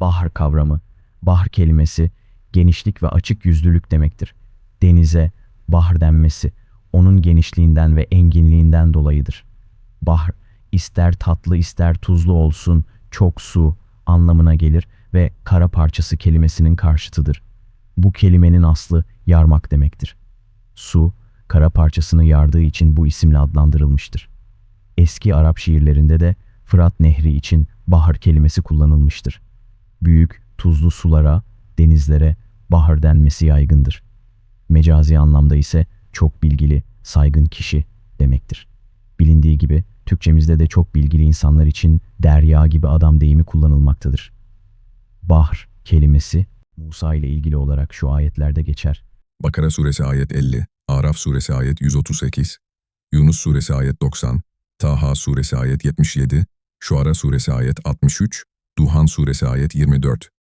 Bahar kavramı, bahar kelimesi genişlik ve açık yüzlülük demektir. Denize bahar denmesi onun genişliğinden ve enginliğinden dolayıdır. Bahar ister tatlı ister tuzlu olsun çok su anlamına gelir ve kara parçası kelimesinin karşıtıdır. Bu kelimenin aslı yarmak demektir. Su, kara parçasını yardığı için bu isimle adlandırılmıştır. Eski Arap şiirlerinde de Fırat Nehri için bahar kelimesi kullanılmıştır. Büyük, tuzlu sulara, denizlere bahar denmesi yaygındır. Mecazi anlamda ise çok bilgili, saygın kişi demektir. Bilindiği gibi Türkçemizde de çok bilgili insanlar için derya gibi adam deyimi kullanılmaktadır. Bahr kelimesi Musa ile ilgili olarak şu ayetlerde geçer. Bakara suresi ayet 50, Araf suresi ayet 138, Yunus suresi ayet 90, Taha suresi ayet 77, Şuara suresi ayet 63, Duhan suresi ayet 24,